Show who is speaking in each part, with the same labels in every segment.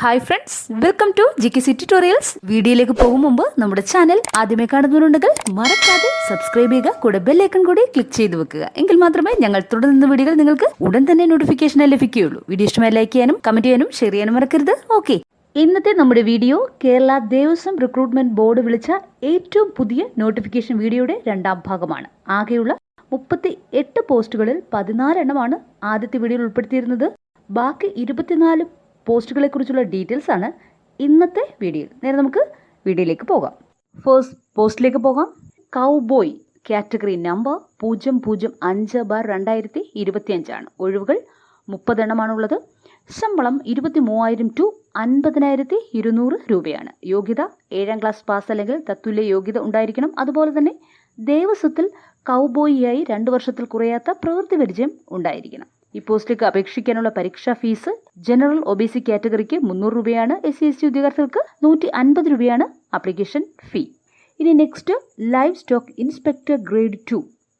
Speaker 1: Hi friends welcome to G K C tutorials വീഡിയോയിലേക്ക് പോകും മുമ്പ് നമ്മുടെ ചാനൽ ആദ്യമേ കാണുന്നവരുണ്ടെങ്കിൽ മറക്കാതെ സബ്സ്ക്രൈബ് ചെയ്യുക കൂടെ ബെല്ലൈക്കൺ കൂടി ക്ലിക്ക് ചെയ്ത് വെക്കുക. എങ്കിൽ മാത്രമേ ഞങ്ങൾ തുടർന്ന വീഡിയോകൾ നിങ്ങൾക്ക് ഉടൻ തന്നെ നോട്ടിഫിക്കേഷൻ ലഭിക്കുകയുള്ളൂ. വീഡിയോ ഇഷ്ടമായി ലൈക്ക് ചെയ്യാനും കമന്റ് ചെയ്യാനും ഷെയർ ചെയ്യാനും മറക്കരുത്. ഓക്കെ ഇന്നത്തെ നമ്മുടെ video Kerala Devaswom recruitment board വിളിച്ച ഏറ്റവും പുതിയ നോട്ടിഫിക്കേഷൻ വീഡിയോയുടെ രണ്ടാം ഭാഗമാണ്. ആകെയുള്ള മുപ്പത്തി എട്ട് പോസ്റ്റുകളിൽ പതിനാലെണ്ണമാണ് ആദ്യത്തെ വീഡിയോയിൽ ഉൾപ്പെടുത്തിയിരുന്നത്. ബാക്കി ഇരുപത്തിനാല് പോസ്റ്റുകളെ കുറിച്ചുള്ള ഡീറ്റെയിൽസ് ആണ് ഇന്നത്തെ വീഡിയോയിൽ. നേരെ നമുക്ക് വീഡിയോയിലേക്ക് പോകാം. ഫസ്റ്റ് പോസ്റ്റിലേക്ക് പോകാം. കൗബോയ് കാറ്റഗറി നമ്പർ പൂജ്യം പൂജ്യം അഞ്ച് ബാർ രണ്ടായിരത്തി ഇരുപത്തിയഞ്ചാണ്. ഒഴിവുകൾ മുപ്പതെണ്ണമാണുള്ളത്. ശമ്പളം ഇരുപത്തി മൂവായിരം ടു അൻപതിനായിരത്തി ഇരുന്നൂറ് രൂപയാണ്. യോഗ്യത ഏഴാം ക്ലാസ് പാസ് അല്ലെങ്കിൽ തത്തുല്യ യോഗ്യത ഉണ്ടായിരിക്കണം. അതുപോലെ തന്നെ ദേവസ്വത്തിൽ കൗബോയിയായി രണ്ട് വർഷത്തിൽ കുറയാത്ത പ്രവൃത്തി പരിചയം ഉണ്ടായിരിക്കണം. ഈ പോസ്റ്റിലേക്ക് അപേക്ഷിക്കാനുള്ള പരീക്ഷാ fees general O B C കാറ്റഗറിക്ക് മുന്നൂറ് രൂപയാണ് എസ് സി എസ് ടി ഉദ്യോഗാർത്ഥികൾക്ക് നൂറ്റി അൻപത് രൂപയാണ് അപ്ലിക്കേഷൻ ഫീ. ഇനി next livestock inspector grade two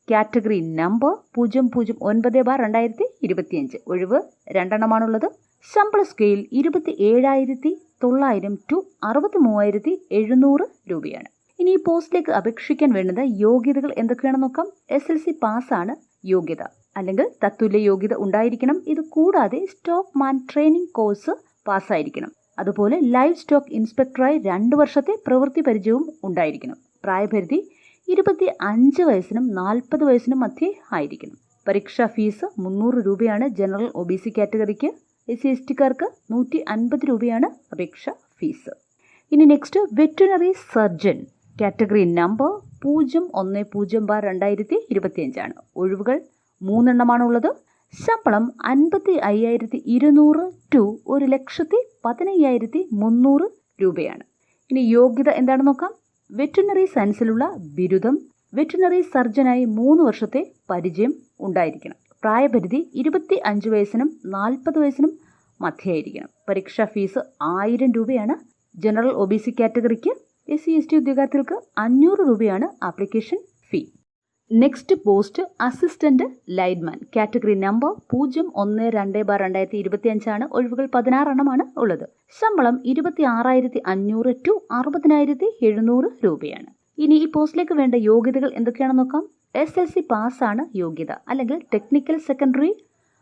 Speaker 1: category number പൂജ്യം പൂജ്യം ഒൻപത് ബാർ രണ്ടായിരത്തി ഇരുപത്തിയഞ്ച് ഒഴിവ് രണ്ടെണ്ണമാണുള്ളത്. ശമ്പള സ്കെയിൽ ഇരുപത്തി ഏഴായിരത്തി തൊള്ളായിരം ടു അറുപത്തി മൂവായിരത്തി എഴുന്നൂറ് രൂപയാണ്. ഇനി ഈ പോസ്റ്റിലേക്ക് അപേക്ഷിക്കാൻ വേണ്ടത് യോഗ്യതകൾ എന്തൊക്കെയാണെന്ന് നോക്കാം. എസ് എൽ സി പാസ്സാണ് യോഗ്യത. അല്ലെങ്കിൽ തത്തുല്യ യോഗ്യത ഉണ്ടായിരിക്കണം. ഇത് കൂടാതെ സ്റ്റോക്ക് മാൻ ട്രെയിനിങ് കോഴ്സ് പാസ്സായിരിക്കണം. അതുപോലെ ലൈവ് സ്റ്റോക്ക് ഇൻസ്പെക്ടറായി രണ്ട് വർഷത്തെ പ്രവൃത്തി പരിചയവും ഉണ്ടായിരിക്കണം. പ്രായപരിധി ഇരുപത്തി അഞ്ച് വയസ്സിനും നാൽപ്പത് വയസ്സിനും മധ്യേ ആയിരിക്കണം. പരീക്ഷാ ഫീസ് മുന്നൂറ് രൂപയാണ് ജനറൽ ഒ ബി സി കാറ്റഗറിക്ക്. എസ് സി എസ് ടിക്കാർക്ക് നൂറ്റി അൻപത് രൂപയാണ് അപേക്ഷ ഫീസ്. ഇനി next veterinary surgeon. Category number പൂജ്യം ഒന്ന് പൂജ്യം ബാർ രണ്ടായിരത്തി ഇരുപത്തിയഞ്ചാണ്. ഒഴിവുകൾ മൂന്നെണ്ണമാണുള്ളത്. ശമ്പളം അൻപത്തി അയ്യായിരത്തി ഇരുന്നൂറ് ടു ഒരു ലക്ഷത്തി പതിനയ്യായിരത്തി മുന്നൂറ് രൂപയാണ്. ഇനി യോഗ്യത എന്താണെന്ന് നോക്കാം. വെറ്റിനറി സയൻസിലുള്ള ബിരുദം. വെറ്റിനറി സർജനായി മൂന്ന് വർഷത്തെ പരിചയം ഉണ്ടായിരിക്കണം. പ്രായപരിധി ഇരുപത്തി അഞ്ച് വയസ്സിനും നാൽപ്പത് വയസ്സിനും മധ്യയായിരിക്കണം. പരീക്ഷാ ഫീസ് ആയിരം രൂപയാണ്. ജനറൽ ഒ ബി സി കാറ്റഗറിക്ക് എസ് സി എസ് ടി ഉദ്യോഗാർത്ഥികൾക്ക് അഞ്ഞൂറ് രൂപയാണ് application fee. Next post assistant lightman category number പൂജ്യം ഒന്ന് രണ്ട് ബാർ രണ്ടായിരത്തി ഇരുപത്തി അഞ്ചാണ് ഒഴിവുകൾ പതിനാറെണ്ണമാണ് ഉള്ളത്. ശമ്പളം ഇരുപത്തി ആറായിരത്തി അഞ്ഞൂറ് ടു അറുപതിനായിരത്തി എഴുന്നൂറ് രൂപയാണ്. ഇനി ഈ പോസ്റ്റിലേക്ക് വേണ്ട യോഗ്യതകൾ എന്തൊക്കെയാണെന്ന് നോക്കാം. എസ് എൽ സി പാസ്സാണ് യോഗ്യത. അല്ലെങ്കിൽ ടെക്നിക്കൽ സെക്കൻഡറി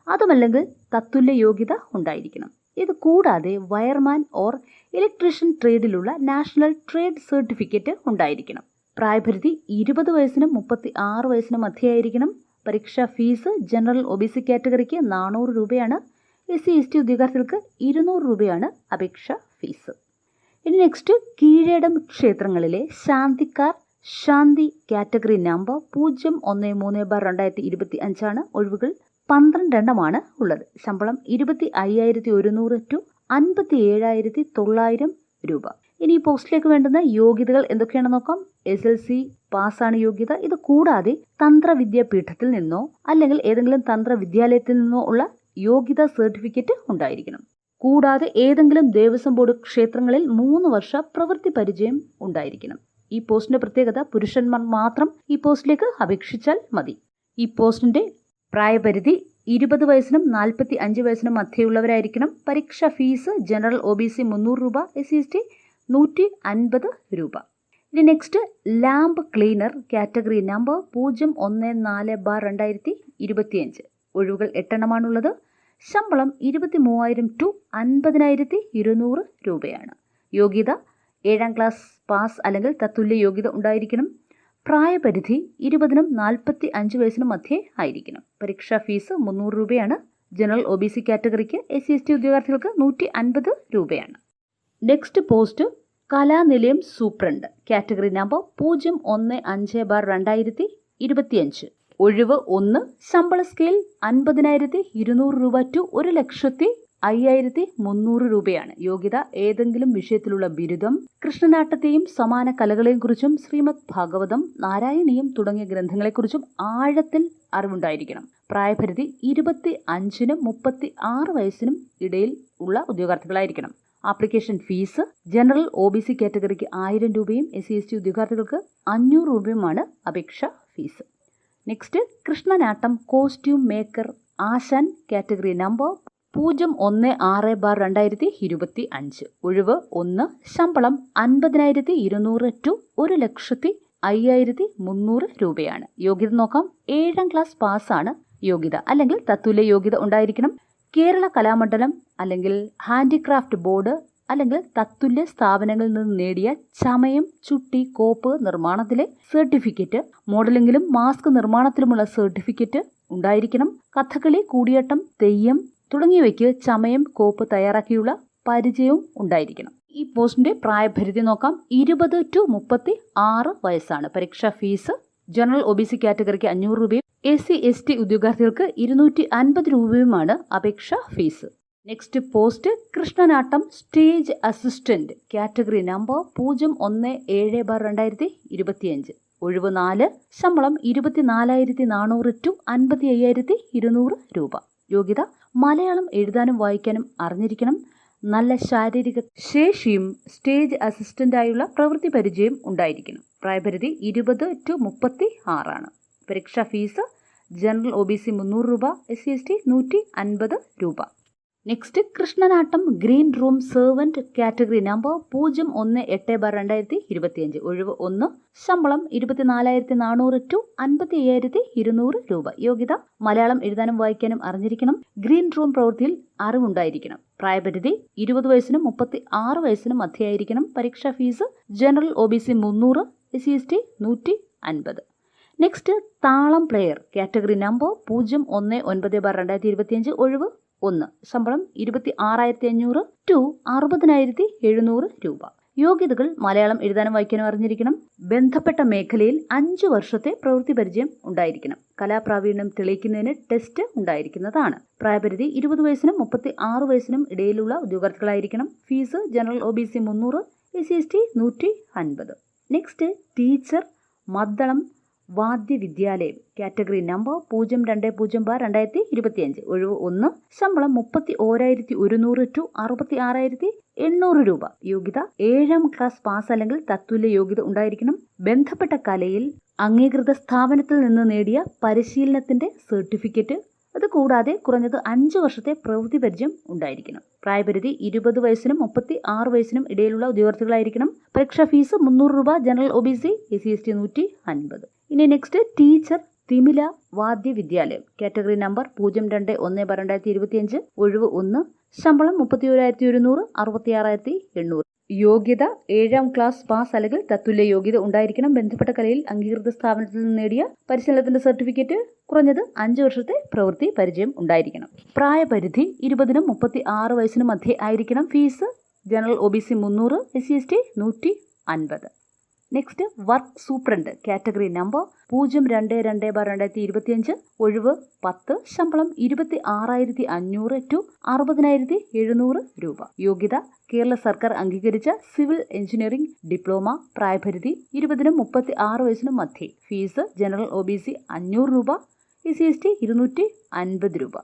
Speaker 1: അതുമല്ലെങ്കിൽ തത്തുല്യ യോഗ്യത ഉണ്ടായിരിക്കണം. ഇത് കൂടാതെ വയർമാൻ ഓർ ഇലക്ട്രീഷ്യൻ ട്രേഡിലുള്ള നാഷണൽ ട്രേഡ് സർട്ടിഫിക്കറ്റ് ഉണ്ടായിരിക്കണം. പ്രായപരിധി ഇരുപത് വയസ്സിനും മുപ്പത്തി ആറ് വയസ്സിനും മധ്യയായിരിക്കണം. പരീക്ഷാ fees general O B C കാറ്റഗറിക്ക് നാനൂറ് രൂപയാണ്. എസ് സി എസ് ടി ഉദ്യോഗാർത്ഥികൾക്ക് ഇരുന്നൂറ് രൂപയാണ് അപേക്ഷാ ഫീസ്. ഇനി നെക്സ്റ്റ് കീഴേടം ക്ഷേത്രങ്ങളിലെ ശാന്തിക്കാർ ശാന്തി കാറ്റഗറി നമ്പർ പൂജ്യം ഒന്ന് മൂന്ന് ബാർ രണ്ടായിരത്തി ഇരുപത്തി അഞ്ചാണ് ഒഴിവുകൾ പന്ത്രണ്ടെണ്ണമാണ് ഉള്ളത്. ശമ്പളം ഇരുപത്തി അയ്യായിരത്തി ഒരുന്നൂറ് ടു അൻപത്തി ഏഴായിരത്തി തൊള്ളായിരം രൂപ. ഇനി ഈ പോസ്റ്റിലേക്ക് വേണ്ടുന്ന യോഗ്യതകൾ എന്തൊക്കെയാണെന്ന് നോക്കാം? എസ് എൽ സി പാസ്സാണ് യോഗ്യത. ഇത് കൂടാതെ തന്ത്ര വിദ്യാപീഠത്തിൽ നിന്നോ അല്ലെങ്കിൽ ഏതെങ്കിലും തന്ത്രവിദ്യാലയത്തിൽ നിന്നോ ഉള്ള യോഗ്യതാ സർട്ടിഫിക്കറ്റ് ഉണ്ടായിരിക്കണം. കൂടാതെ ഏതെങ്കിലും ദേവസ്വം ബോർഡ് ക്ഷേത്രങ്ങളിൽ മൂന്ന് വർഷ പ്രവൃത്തി പരിചയം ഉണ്ടായിരിക്കണം. ഈ പോസ്റ്റിന്റെ പ്രത്യേകത പുരുഷന്മാർ മാത്രം ഈ പോസ്റ്റിലേക്ക് അപേക്ഷിച്ചാൽ മതി. ഈ പോസ്റ്റിന്റെ പ്രായപരിധി ഇരുപത് വയസ്സിനും നാൽപ്പത്തി അഞ്ച് വയസ്സിനും മധ്യയുള്ളവരായിരിക്കണം. പരീക്ഷാ fees general O B C മുന്നൂറ് രൂപ എസ് സി എസ് ടി നൂറ്റി അൻപത് രൂപ. ഇനി next lamp cleaner category number പൂജ്യം ഒന്ന് നാല് ബാർ രണ്ടായിരത്തി ഇരുപത്തിയഞ്ച് ഒഴിവുകൾ എട്ടെണ്ണമാണുള്ളത്. ശമ്പളം ഇരുപത്തി മൂവായിരം ടു അൻപതിനായിരത്തി ഇരുന്നൂറ് രൂപയാണ്. യോഗ്യത ഏഴാം ക്ലാസ് പാസ് അല്ലെങ്കിൽ തത്തുല്യ യോഗ്യത ഉണ്ടായിരിക്കണം. പ്രായപരിധി ഇരുപതിനും നാൽപ്പത്തി അഞ്ച് വയസ്സിനും മധ്യേ ആയിരിക്കണം. പരീക്ഷാ ഫീസ് മുന്നൂറ് രൂപയാണ്. ജനറൽ ഒ ബി സി കാറ്റഗറിക്ക് എസ് സി എസ് ടി ഉദ്യോഗാർത്ഥികൾക്ക് നൂറ്റി അൻപത് രൂപയാണ്. Next post Kalanilayam superintendent. Category number പൂജ്യം ഒന്ന് അഞ്ച് ബാർ രണ്ടായിരത്തി ഇരുപത്തിയഞ്ച്. ഒഴിവ് ഒന്ന് ശമ്പള സ്കെയിൽ അൻപതിനായിരത്തി ഇരുന്നൂറ് രൂപ ടു ഒരു ലക്ഷത്തി അയ്യായിരത്തി മുന്നൂറ് രൂപയാണ്. യോഗ്യത ഏതെങ്കിലും വിഷയത്തിലുള്ള ബിരുദം കൃഷ്ണനാട്ടത്തെയും സമാന കലകളെയും കുറിച്ചും ശ്രീമദ് ഭാഗവതം നാരായണീയം തുടങ്ങിയ ഗ്രന്ഥങ്ങളെക്കുറിച്ചും ആഴത്തിൽ അറിവുണ്ടായിരിക്കണം. പ്രായപരിധി ഇരുപത്തി അഞ്ചിനും മുപ്പത്തി ആറ് വയസ്സിനും ഇടയിൽ ഉള്ള ഉദ്യോഗാർത്ഥികളായിരിക്കണം. Application fees general O B C കാറ്റഗറിക്ക് ആയിരം രൂപയും എസ് സി എസ് ടി ഉദ്യോഗാർത്ഥികൾക്ക് അഞ്ഞൂറ് രൂപയുമാണ് അപേക്ഷ fees. Next Krishnanattam costume maker ആശാൻ കാറ്റഗറി നമ്പർ പൂജ്യം ഒന്ന് ആറ് ബാർ രണ്ടായിരത്തി ഇരുപത്തി അഞ്ച്. ഒഴിവ് ഒന്ന് ശമ്പളം അൻപതിനായിരത്തി ഇരുന്നൂറ് ടു ഒരു ലക്ഷത്തി അയ്യായിരത്തി മുന്നൂറ് രൂപയാണ്. യോഗ്യത നോക്കാം. ഏഴാം ക്ലാസ് പാസ്സാണ്. യോഗ്യത അല്ലെങ്കിൽ തത്തുല്യ യോഗ്യത ഉണ്ടായിരിക്കണം. കേരള കലാമണ്ഡലം അല്ലെങ്കിൽ ഹാൻഡിക്രാഫ്റ്റ് ബോർഡ് അല്ലെങ്കിൽ തത്തുല്യ സ്ഥാപനങ്ങളിൽ നിന്ന് നേടിയ ചമയം ചുട്ടി കോപ്പ് നിർമ്മാണത്തിലെ സർട്ടിഫിക്കറ്റ് മോഡലിംഗിലും മാസ്ക് നിർമ്മാണത്തിലുമുള്ള സർട്ടിഫിക്കറ്റ് ഉണ്ടായിരിക്കണം. കഥകളി കൂടിയാട്ടം തെയ്യം തുടങ്ങിയവയ്ക്ക് ചമയം കോപ്പ് തയ്യാറാക്കിയുള്ള പരിചയവും ഉണ്ടായിരിക്കണം. ഈ പോസ്റ്റിന്റെ പ്രായപരിധി നോക്കാം. ഇരുപത് ടു മുപ്പത്തി ആറ് വയസ്സാണ്. പരീക്ഷാ fees general O B C കാറ്റഗറിക്ക് അഞ്ഞൂറ് രൂപയും എസ് സി എസ് ടി ഉദ്യോഗാർത്ഥികൾക്ക് ഇരുന്നൂറ്റി അൻപത് രൂപയുമാണ് അപേക്ഷാ fees. Next post Krishnanattam stage assistant category number പൂജ്യം ഒന്ന് ഏഴ് ബാർ രണ്ടായിരത്തി ഇരുപത്തിയഞ്ച്. ഒഴിവ് നാല് ശമ്പളം ഇരുപത്തിനാലായിരത്തി നാനൂറ് ടു അൻപത്തി അയ്യായിരത്തി ഇരുന്നൂറ് രൂപ. യോഗ്യത മലയാളം എഴുതാനും വായിക്കാനും അറിഞ്ഞിരിക്കണം. നല്ല ശാരീരിക ശേഷിയും സ്റ്റേജ് അസിസ്റ്റന്റായുള്ള പ്രവൃത്തി പരിചയം ഉണ്ടായിരിക്കണം. പ്രായപരിധി ഇരുപത് ടു മുപ്പത്തി ആറാണ് പരീക്ഷാ fees general O B C മുന്നൂറ് രൂപ എസ് സി എസ് ടി നൂറ്റി അൻപത് രൂപ. Next Krishnanattam green room servant category number പൂജ്യം ഒന്ന് എട്ട് ബാർ രണ്ടായിരത്തി ഇരുപത്തിയഞ്ച് ഒഴിവ് ഒന്ന് ശമ്പളം ഇരുപത്തിനാലായിരത്തി നാനൂറ് ടു അൻപത്തി അയ്യായിരത്തി ഇരുന്നൂറ് രൂപ. യോഗ്യത മലയാളം എഴുതാനും വായിക്കാനും അറിഞ്ഞിരിക്കണം. ഗ്രീൻ റൂം പ്രവൃത്തിയിൽ അറിവുണ്ടായിരിക്കണം. പ്രായപരിധി ഇരുപത് വയസ്സിനും മുപ്പത്തി ആറ് വയസ്സിനും മധ്യയായിരിക്കണം. പരീക്ഷാ fees general O B C മുന്നൂറ് എസ് സി എസ് ടി നൂറ്റി അൻപത് നെക്സ്റ്റ് താളം പ്ലെയർ കാറ്റഗറി നമ്പർ പൂജ്യം ഒന്ന് ഒൻപത് ബാർ രണ്ടായിരത്തി ഇരുപത്തിയഞ്ച് ഒഴിവ് ഒന്ന്. ശമ്പളം ഇരുപത്തി ആറായിരത്തി അഞ്ഞൂറ് ടു അറുപതിനായിരത്തി എഴുന്നൂറ് രൂപ. യോഗ്യതകൾ മലയാളം എഴുതാനും വായിക്കാനും അറിഞ്ഞിരിക്കണം. ബന്ധപ്പെട്ട മേഖലയിൽ അഞ്ചു വർഷത്തെ പ്രവൃത്തി പരിചയം ഉണ്ടായിരിക്കണം. കലാപ്രാവീണ്യം തെളിയിക്കുന്നതിന് ടെസ്റ്റ് ഉണ്ടായിരിക്കുന്നതാണ്. പ്രായപരിധി ഇരുപത് വയസ്സിനും മുപ്പത്തി ആറ് വയസ്സിനും ഇടയിലുള്ള ഉദ്യോഗാർത്ഥികളായിരിക്കണം. Fees general O B C മുന്നൂറ് എസ് സി എസ് ടി നൂറ്റി അൻപത് നെക്സ്റ്റ് ടീച്ചർ മദ്ദളം വാദ്യവിദ്യാലയം കാറ്റഗറി നമ്പർ പൂജ്യം രണ്ട് പൂജ്യം ബാർ രണ്ടായിരത്തി ഇരുപത്തിയഞ്ച്. ഒഴിവ് ഒന്ന്. ശമ്പളം മുപ്പത്തി ഓരായിരത്തി ഒരുന്നൂറ് ടു അറുപത്തി ആറായിരത്തി എണ്ണൂറ് രൂപ. യോഗ്യത ഏഴാം ക്ലാസ് പാസ് അല്ലെങ്കിൽ തത്തുല്യ യോഗ്യത ഉണ്ടായിരിക്കണം. ബന്ധപ്പെട്ട കലയിൽ അംഗീകൃത സ്ഥാപനത്തിൽ നിന്ന് നേടിയ പരിശീലനത്തിന്റെ സർട്ടിഫിക്കറ്റ് അത് കൂടാതെ കുറഞ്ഞത് അഞ്ച് വർഷത്തെ പ്രവൃത്തി പരിചയം ഉണ്ടായിരിക്കണം. പ്രായപരിധി ഇരുപത് വയസ്സിനും മുപ്പത്തി ആറ് വയസ്സിനും ഇടയിലുള്ള ഉദ്യോഗാർത്ഥികളായിരിക്കണം. പരീക്ഷാ ഫീസ് മുന്നൂറ് രൂപ general O B C S C S T നൂറ്റി അൻപത് ഇനി നെക്സ്റ്റ് ടീച്ചർ തിമില വാദ്യ വിദ്യാലയം. കാറ്റഗറി നമ്പർ പൂജ്യം രണ്ട് ഒന്ന് ബാർ രണ്ടായിരത്തി ഇരുപത്തിയഞ്ച് ഒഴിവ് ഒന്ന്. ശമ്പളം മുപ്പത്തി ഒരായിരത്തി ഒരുന്നൂറ് അറുപത്തി ആറായിരത്തി എണ്ണൂറ്. യോഗ്യത ഏഴാം ക്ലാസ് പാസ് അല്ലെങ്കിൽ തത്തുല്യ യോഗ്യത ഉണ്ടായിരിക്കണം. ബന്ധപ്പെട്ട കലയിൽ അംഗീകൃത സ്ഥാപനത്തിൽ നിന്ന് നേടിയ പരിശീലനത്തിന്റെ സർട്ടിഫിക്കറ്റ് കുറഞ്ഞത് അഞ്ച് വർഷത്തെ പ്രവൃത്തി പരിചയം ഉണ്ടായിരിക്കണം. പ്രായപരിധി ഇരുപതിനും മുപ്പത്തി ആറ് വയസ്സിനും മധ്യേ ആയിരിക്കണം fees. General O B C മുന്നൂറ് എസ് സി എസ് ടി നൂറ്റി അൻപത്. Next work superintendent category number പൂജ്യം രണ്ട് രണ്ട് ബാർ രണ്ടായിരത്തി ഇരുപത്തിയഞ്ച് ഒഴിവ് പത്ത് ശമ്പളം ഇരുപത്തി ആറായിരത്തി അഞ്ഞൂറ് ടു അറുപതിനായിരത്തി എഴുന്നൂറ് രൂപ. യോഗ്യത കേരള സർക്കാർ അംഗീകരിച്ച സിവിൽ എഞ്ചിനീയറിംഗ് ഡിപ്ലോമ പ്രായപരിധി ഇരുപതിനും മുപ്പത്തി ആറ് വയസ്സിനും മധ്യേ. Fees general O B C അഞ്ഞൂറ് രൂപ. എസ് സി എസ് ടി ഇരുന്നൂറ്റി അൻപത് രൂപ.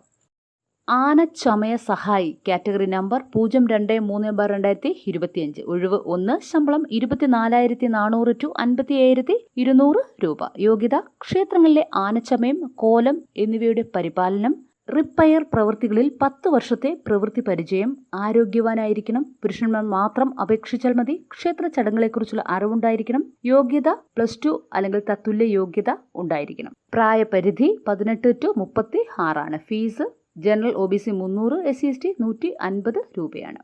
Speaker 1: ആനച്ചമയ സഹായി കാറ്റഗറി നമ്പർ പൂജ്യം രണ്ട് മൂന്ന് ബാർ രണ്ടായിരത്തി ഇരുപത്തിയഞ്ച്. ഒഴിവ് ഒന്ന് ശമ്പളം ഇരുപത്തിനാലായിരത്തി നാനൂറ് ടു അൻപത്തി അയ്യായിരത്തി ഇരുന്നൂറ് രൂപ. യോഗ്യത ക്ഷേത്രങ്ങളിലെ ആനച്ചമയം കോലം എന്നിവയുടെ പരിപാലനം റിപ്പയർ പ്രവൃത്തികളിൽ പത്ത് വർഷത്തെ പ്രവൃത്തി പരിചയം ആരോഗ്യവാനായിരിക്കണം. പുരുഷന്മാർ മാത്രം അപേക്ഷിച്ചാൽ മതി. ക്ഷേത്ര ചടങ്ങുകളെക്കുറിച്ചുള്ള അറിവുണ്ടായിരിക്കണം. യോഗ്യത പ്ലസ് ടു അല്ലെങ്കിൽ തത്തുല്യ യോഗ്യത ഉണ്ടായിരിക്കണം. പ്രായപരിധി പതിനെട്ട് ടു മുപ്പത്തി ആറാണ് fees general O B C മുന്നൂറ് എസ് സി എസ് ടി നൂറ്റി അൻപത് രൂപയാണ്.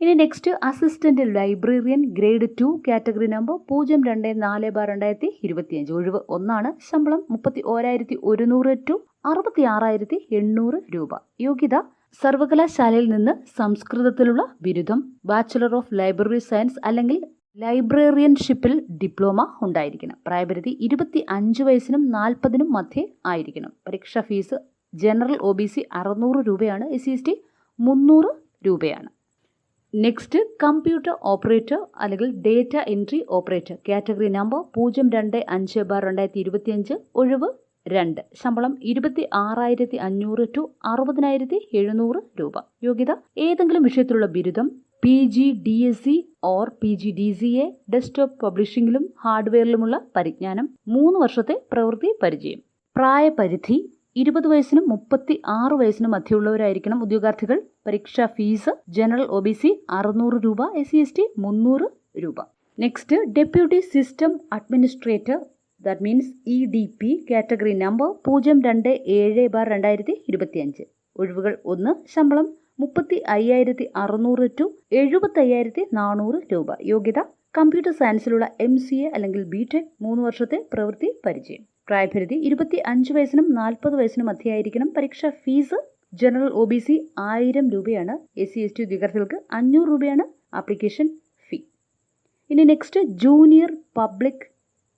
Speaker 1: ഇനി next assistant librarian grade two category number പൂജ്യം രണ്ട് നാല് ബാർ രണ്ടായിരത്തി ഇരുപത്തിയഞ്ച്. ഒഴിവ് ഒന്നാണ്. ശമ്പളം മുപ്പത്തി ഓരായിരത്തി ഒരുന്നൂറ് ടു അറുപത്തി ആറായിരത്തി എണ്ണൂറ് രൂപ. യോഗ്യത സർവകലാശാലയിൽ നിന്ന് സംസ്കൃതത്തിലുള്ള ബിരുദം ബാച്ചുലർ ഓഫ് ലൈബ്രറി സയൻസ് അല്ലെങ്കിൽ ലൈബ്രറിയൻഷിപ്പിൽ ഡിപ്ലോമ ഉണ്ടായിരിക്കണം. പ്രായപരിധി ഇരുപത്തി അഞ്ച് വയസ്സിനും നാൽപ്പതിനും മധ്യേ ആയിരിക്കണം. പരീക്ഷാ fees general O B C അറുന്നൂറ് രൂപയാണ്. എസ് സി എസ് ടി മുന്നൂറ് രൂപയാണ്. നെക്സ്റ്റ് കമ്പ്യൂട്ടർ ഓപ്പറേറ്റർ അല്ലെങ്കിൽ data entry operator category number പൂജ്യം രണ്ട് അഞ്ച് ബാർ രണ്ടായിരത്തി ഇരുപത്തിയഞ്ച്. ഒഴിവ് രണ്ട്. ശമ്പളം ഇരുപത്തി ആറായിരത്തി അഞ്ഞൂറ് ടു അറുപതിനായിരത്തി എഴുന്നൂറ് രൂപ. യോഗ്യത? ഏതെങ്കിലും വിഷയത്തിലുള്ള ബിരുദം P G D S C or P G D C A desktop പബ്ലിഷിംഗിലും ഹാർഡ്വെയറിലുമുള്ള പരിജ്ഞാനം. മൂന്ന് വർഷത്തെ പ്രവൃത്തി പരിചയം. പ്രായപരിധി? ഇരുപത് വയസ്സിനും മുപ്പത്തി ആറ് വയസ്സിനും മധ്യമുള്ളവരായിരിക്കണം ഉദ്യോഗാർത്ഥികൾ. പരീക്ഷാ fees? General O B C അറുന്നൂറ് രൂപ എസ് സി എസ് ടി മുന്നൂറ് രൂപ. Next deputy system administrator that means E D P category number പൂജ്യം രണ്ട് ഏഴ് ബാർ രണ്ടായിരത്തി ഇരുപത്തിയഞ്ച്. ഒഴിവുകൾ ഒന്ന് ശമ്പളം മുപ്പത്തി അയ്യായിരത്തി അറുന്നൂറ് ടു എഴുപത്തി അയ്യായിരത്തി നാനൂറ് രൂപ. യോഗ്യത കമ്പ്യൂട്ടർ സയൻസിലുള്ള എം സി എ അല്ലെങ്കിൽ ബി ടെക് മൂന്ന് വർഷത്തെ പ്രവൃത്തി പരിചയം. പ്രായപരിധി ഇരുപത്തി അഞ്ച് വയസ്സിനും നാൽപ്പത് വയസ്സിനും മധ്യയായിരിക്കണം. പരീക്ഷാ fees general O B C ആയിരം രൂപയാണ്. എസ് സി എസ് ടി ഉദ്യോഗാർത്ഥികൾക്ക് അഞ്ഞൂറ് രൂപയാണ് ആപ്ലിക്കേഷൻ ഫീ. ഇനി next junior public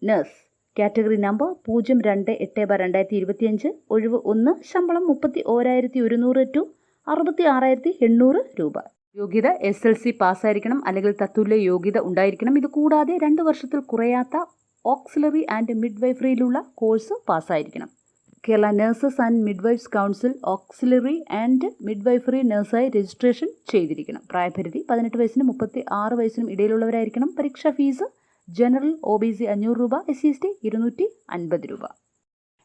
Speaker 1: nurse. Category number പൂജ്യം രണ്ട് എട്ട് ബാർ രണ്ടായിരത്തി ഇരുപത്തിയഞ്ച് ഒഴിവ് ഒന്ന് ശമ്പളം മുപ്പത്തി ഓരായിരത്തി ഒരുന്നൂറ് ടു അറുപത്തി ആറായിരത്തി എണ്ണൂറ് രൂപ. യോഗ്യത എസ് എൽ സി പാസ്സായിരിക്കണം അല്ലെങ്കിൽ തത്തുല്യ യോഗ്യത ഉണ്ടായിരിക്കണം. ഇത് കൂടാതെ രണ്ട് വർഷത്തിൽ കുറയാത്ത ഓക്സിലറി ആൻഡ് മിഡ്വൈഫറിയിലുള്ള course പാസ്സായിരിക്കണം. Kerala nurses and midwives council auxiliary and midwifery നഴ്സായി registration ചെയ്തിരിക്കണം. പ്രായപരിധി പതിനെട്ട് വയസ്സിനും മുപ്പത്തി ആറ് വയസ്സിനും ഇടയിലുള്ളവരായിരിക്കണം. പരീക്ഷാ fees general O B C അഞ്ഞൂറ് രൂപ എസ് സി എസ് ടി ഇരുന്നൂറ്റി അൻപത് രൂപ.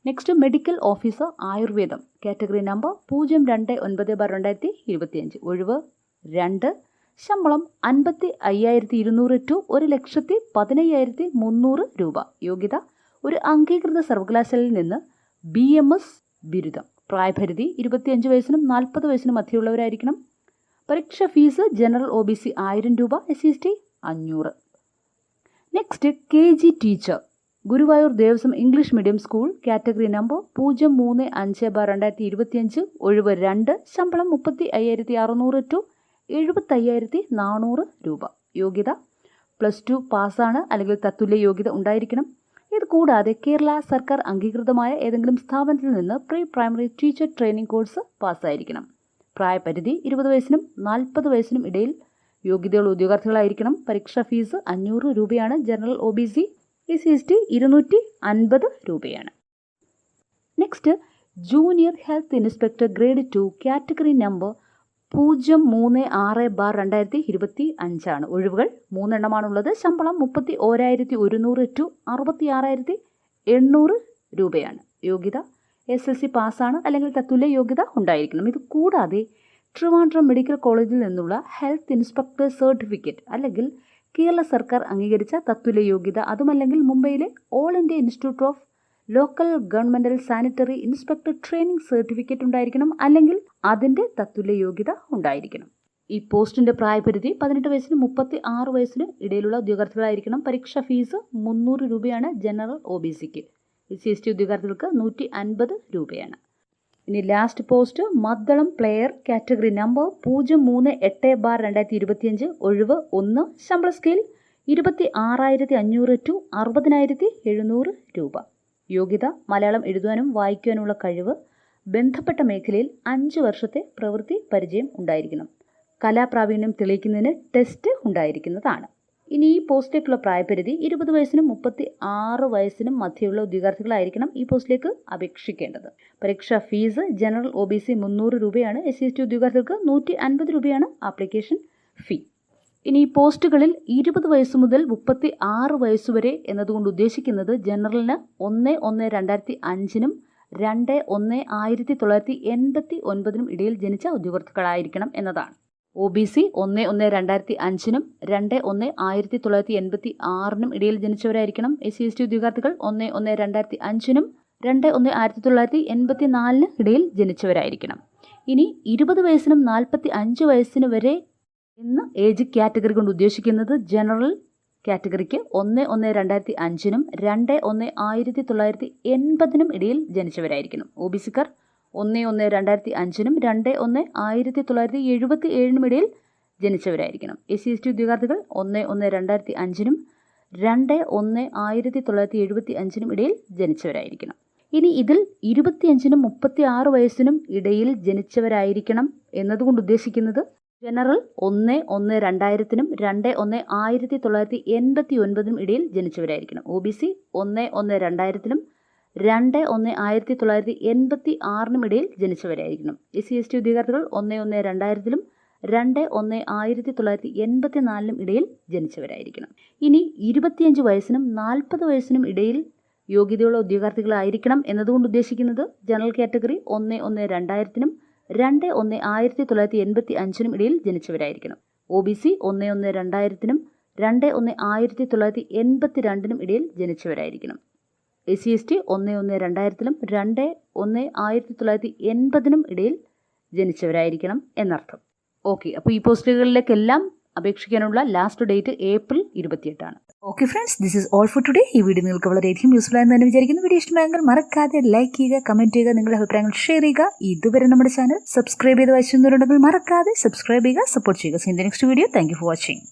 Speaker 1: നെക്സ്റ്റ് മെഡിക്കൽ ഓഫീസർ ആയുർവേദം. കാറ്റഗറി നമ്പർ പൂജ്യം രണ്ട് ഒൻപത് ബാർ രണ്ടായിരത്തി ഇരുപത്തിയഞ്ച്. ഒഴിവ് രണ്ട്. ശമ്പളം അൻപത്തി അയ്യായിരത്തി ഇരുന്നൂറ് ടു ഒരു ലക്ഷത്തി പതിനയ്യായിരത്തി മുന്നൂറ് രൂപ. യോഗ്യത ഒരു അംഗീകൃത സർവകലാശാലയിൽ നിന്ന് ബി എം എസ് ബിരുദം. പ്രായപരിധി ഇരുപത്തിയഞ്ച് വയസ്സിനും നാൽപ്പത് വയസ്സിനും മധ്യമുള്ളവരായിരിക്കണം പരീക്ഷ fees general O B C ആയിരം രൂപ എസ് സി എസ് ടി അഞ്ഞൂറ്. Next K G teacher Guruvayur Devaswom English medium school category number പൂജ്യം മൂന്ന് അഞ്ച് ബാർ രണ്ടായിരത്തി ഇരുപത്തിയഞ്ച് ഒഴിവ് രണ്ട് ശമ്പളം മുപ്പത്തി അയ്യായിരത്തി അറുന്നൂറ് ടു എഴുപത്തയ്യായിരത്തി നാനൂറ് രൂപ. യോഗ്യത? പ്ലസ് ടു പാസ്സാണ് അല്ലെങ്കിൽ തത്തുല്യ യോഗ്യത ഉണ്ടായിരിക്കണം. ഇത് കൂടാതെ കേരള സർക്കാർ അംഗീകൃതമായ ഏതെങ്കിലും സ്ഥാപനത്തിൽ നിന്ന് pre primary teacher training course പാസ്സായിരിക്കണം പ്രായപരിധി ഇരുപത് വയസ്സിനും നാൽപ്പത് വയസ്സിനും ഇടയിൽ യോഗ്യതയുള്ള ഉദ്യോഗാർത്ഥികളായിരിക്കണം. പരീക്ഷാ ഫീസ് അഞ്ഞൂറ് രൂപയാണ്. General O B C S C S T ഇരുന്നൂറ്റി അൻപത് രൂപയാണ്. Next junior health inspector grade two category number പൂജ്യം മൂന്ന് ആറ് ബാർ രണ്ടായിരത്തി ഇരുപത്തി അഞ്ചാണ്. ഒഴിവുകൾ മൂന്നെണ്ണമാണുള്ളത്. ശമ്പളം മുപ്പത്തി ഓരായിരത്തി ഒരുന്നൂറ് ടു അറുപത്തി ആറായിരത്തി എണ്ണൂറ് രൂപയാണ്. യോഗ്യത എസ് എൽ സി പാസ്സാണ് അല്ലെങ്കിൽ തത്തുല്യ യോഗ്യത ഉണ്ടായിരിക്കണം. ഇത് കൂടാതെ ട്രിവാൻഡ്രം മെഡിക്കൽ കോളേജിൽ നിന്നുള്ള ഹെൽത്ത് ഇൻസ്പെക്ടർ സർട്ടിഫിക്കറ്റ് അല്ലെങ്കിൽ കേരള സർക്കാർ അംഗീകരിച്ച തത്തുല്യ യോഗ്യത അതുമല്ലെങ്കിൽ മുംബൈയിലെ all India institute of local governmental sanitary inspector training certificate ഉണ്ടായിരിക്കണം അല്ലെങ്കിൽ അതിന്റെ തത്തുല്യ യോഗ്യത ഉണ്ടായിരിക്കണം. ഈ പോസ്റ്റിന്റെ പ്രായപരിധി പതിനെട്ട് വയസ്സിന് മുപ്പത്തി ആറ് വയസ്സിന് ഇടയിലുള്ള ഉദ്യോഗാർത്ഥികളായിരിക്കണം. പരീക്ഷാ ഫീസ് മുന്നൂറ് രൂപയാണ് ജനറൽ ഒ ബി സിക്ക്. എസ് സി എസ് ടി ഉദ്യോഗാർത്ഥികൾക്ക് നൂറ്റി അൻപത് രൂപയാണ്. ഇനി ലാസ്റ്റ് പോസ്റ്റ് മദ്ദളം പ്ലെയർ കാറ്റഗറി നമ്പർ പൂജ്യം മൂന്ന് എട്ട് ബാർ രണ്ടായിരത്തി ഇരുപത്തിയഞ്ച് ഒഴിവ് ഒന്ന് ശമ്പള സ്കെയിൽ ഇരുപത്തി ആറായിരത്തി അഞ്ഞൂറ് ടു അറുപതിനായിരത്തി എഴുന്നൂറ് രൂപ. യോഗ്യത മലയാളം എഴുതുവാനും വായിക്കുവാനുമുള്ള കഴിവ് ബന്ധപ്പെട്ട മേഖലയിൽ അഞ്ച് വർഷത്തെ പ്രവൃത്തി പരിചയം ഉണ്ടായിരിക്കണം. കലാപ്രാവീണ്യം തെളിയിക്കുന്നതിന് ടെസ്റ്റ് ഉണ്ടായിരിക്കുന്നതാണ്. ഇനി ഈ പോസ്റ്റിലേക്കുള്ള പ്രായപരിധി ഇരുപത് വയസ്സിനും മുപ്പത്തി ആറ് വയസ്സിനും മധ്യയുള്ള ഉദ്യോഗാർത്ഥികളായിരിക്കണം ഈ പോസ്റ്റിലേക്ക് അപേക്ഷിക്കേണ്ടത്. പരീക്ഷാ fees general O B C മുന്നൂറ് രൂപയാണ് എസ് സി എസ് ടി ഉദ്യോഗാർത്ഥികൾക്ക് നൂറ്റി അൻപത് രൂപയാണ് ആപ്ലിക്കേഷൻ ഫീ. ഇനി ഈ പോസ്റ്റുകളിൽ ഇരുപത് വയസ്സ് മുതൽ മുപ്പത്തി ആറ് വയസ്സ് വരെ എന്നതുകൊണ്ട് ഉദ്ദേശിക്കുന്നത് ജനറലിന് ഒന്ന് ഒന്ന് രണ്ടായിരത്തി അഞ്ചിനും രണ്ട് ഒന്ന് ആയിരത്തി തൊള്ളായിരത്തി എൺപത്തി ഒൻപതിനും ഇടയിൽ ജനിച്ച ഉദ്യോഗാർത്ഥികളായിരിക്കണം എന്നതാണ്. ഒ ബി സി ഒന്ന് ഒന്ന് രണ്ടായിരത്തി അഞ്ചിനും രണ്ട് ഒന്ന് ആയിരത്തി തൊള്ളായിരത്തി എൺപത്തി ആറിനും ഇടയിൽ ജനിച്ചവരായിരിക്കണം. എസ് സി എസ് ടി ഉദ്യോഗാർത്ഥികൾ ഒന്ന് ഒന്ന് രണ്ടായിരത്തി അഞ്ചിനും രണ്ട് ഒന്ന് ആയിരത്തി തൊള്ളായിരത്തി എൺപത്തി നാലിന് ഇടയിൽ ജനിച്ചവരായിരിക്കണം. ഇനി ഇരുപത് വയസ്സിനും നാൽപ്പത്തി അഞ്ച് വയസ്സിന് വരെ എന്ന ഏജ് കാറ്റഗറി കൊണ്ട് ഉദ്ദേശിക്കുന്നത് ജനറൽ കാറ്റഗറിക്ക് ഒന്ന് ഒന്ന് രണ്ടായിരത്തി അഞ്ചിനും രണ്ട് ഒന്ന് ആയിരത്തി തൊള്ളായിരത്തി എൺപതിനും ഇടയിൽ ജനിച്ചവരായിരിക്കണം. ഒ ബി സിക്കാർ ഒന്ന് ഒന്ന് രണ്ടായിരത്തി അഞ്ചിനും രണ്ട് ഒന്ന് ആയിരത്തി തൊള്ളായിരത്തി എഴുപത്തി ഏഴിനും ഇടയിൽ ജനിച്ചവരായിരിക്കണം. എസ് സി എസ് ടി ഉദ്യോഗാർത്ഥികൾ ഒന്ന് ഒന്ന് രണ്ടായിരത്തി അഞ്ചിനും രണ്ട് ഒന്ന് ആയിരത്തി തൊള്ളായിരത്തി എഴുപത്തി അഞ്ചിനും ഇടയിൽ ജനിച്ചവരായിരിക്കണം. ഇനി ഇതിൽ ഇരുപത്തിയഞ്ചിനും മുപ്പത്തി ആറ് വയസ്സിനും ഇടയിൽ ജനിച്ചവരായിരിക്കണം എന്നതുകൊണ്ട് ഉദ്ദേശിക്കുന്നത് ജനറൽ ഒന്ന് ഒന്ന് രണ്ടായിരത്തിനും രണ്ട് ഒന്ന് ആയിരത്തി തൊള്ളായിരത്തി എൺപത്തി ഒൻപതിനും ഇടയിൽ ജനിച്ചവരായിരിക്കണം. ഒ ബി സി ഒന്ന് ഒന്ന് രണ്ടായിരത്തിനും രണ്ട് ഒന്ന് ആയിരത്തി തൊള്ളായിരത്തി എൺപത്തി ആറിനും ഇടയിൽ ജനിച്ചവരായിരിക്കണം എസ് സി എസ് ടി ഉദ്യോഗാർത്ഥികൾ ഒന്ന് ഒന്ന് രണ്ടായിരത്തിലും രണ്ട് ഒന്ന് ആയിരത്തി തൊള്ളായിരത്തി എൺപത്തി നാലിനും ഇടയിൽ ജനിച്ചവരായിരിക്കണം. ഇനി ഇരുപത്തിയഞ്ച് വയസ്സിനും നാൽപ്പത് വയസ്സിനും ഇടയിൽ യോഗ്യതയുള്ള ഉദ്യോഗാർത്ഥികളായിരിക്കണം എന്നതുകൊണ്ട് ഉദ്ദേശിക്കുന്നത് ജനറൽ കാറ്റഗറി ഒന്ന് ഒന്ന് രണ്ടായിരത്തിനും രണ്ട് ഒന്ന് ആയിരത്തി തൊള്ളായിരത്തി എൺപത്തി അഞ്ചിനും ഇടയിൽ ജനിച്ചവരായിരിക്കണം. ഒ ബി സി ഒന്ന് ഒന്ന് രണ്ടായിരത്തിനും രണ്ട് ഒന്ന് ആയിരത്തി തൊള്ളായിരത്തി എൺപത്തി രണ്ടിനും ഇടയിൽ ജനിച്ചവരായിരിക്കണം. എസ് സി എസ് ടി ഒന്ന് ഒന്ന് രണ്ടായിരത്തിലും രണ്ട് ഒന്ന് ആയിരത്തി തൊള്ളായിരത്തി എൺപതിനും ഇടയിൽ ജനിച്ചവരായിരിക്കണം എന്നർത്ഥം. ഓക്കെ അപ്പോൾ ഈ പോസ്റ്റുകളിലേക്കെല്ലാം അപേക്ഷിക്കാനുള്ള last date April ഇരുപത്തിയെട്ടാണ്. Okay friends this is all for today ഈ വീഡിയോ നിങ്ങൾക്ക് വളരെയധികം യൂസ്ഫുൾ ആയെന്ന് തന്നെ വിചാരിക്കുന്നു. വീഡിയോ ഇഷ്ടമായെങ്കിൽ മറക്കാതെ ലൈക്ക് ചെയ്യുക കമന്റ് ചെയ്യുക നിങ്ങളുടെ അഭിപ്രായങ്ങൾ ഷെയർ ചെയ്യുക. ഇതുവരെ നമ്മുടെ ചാനൽ സബ്സ്ക്രൈബ് ചെയ്ത് വായിച്ചിട്ടുണ്ടെങ്കിൽ മറക്കാതെ സബ്സ്ക്രൈബ് ചെയ്യുക സപ്പോർട്ട് ചെയ്യുക. See in the next video thank for watching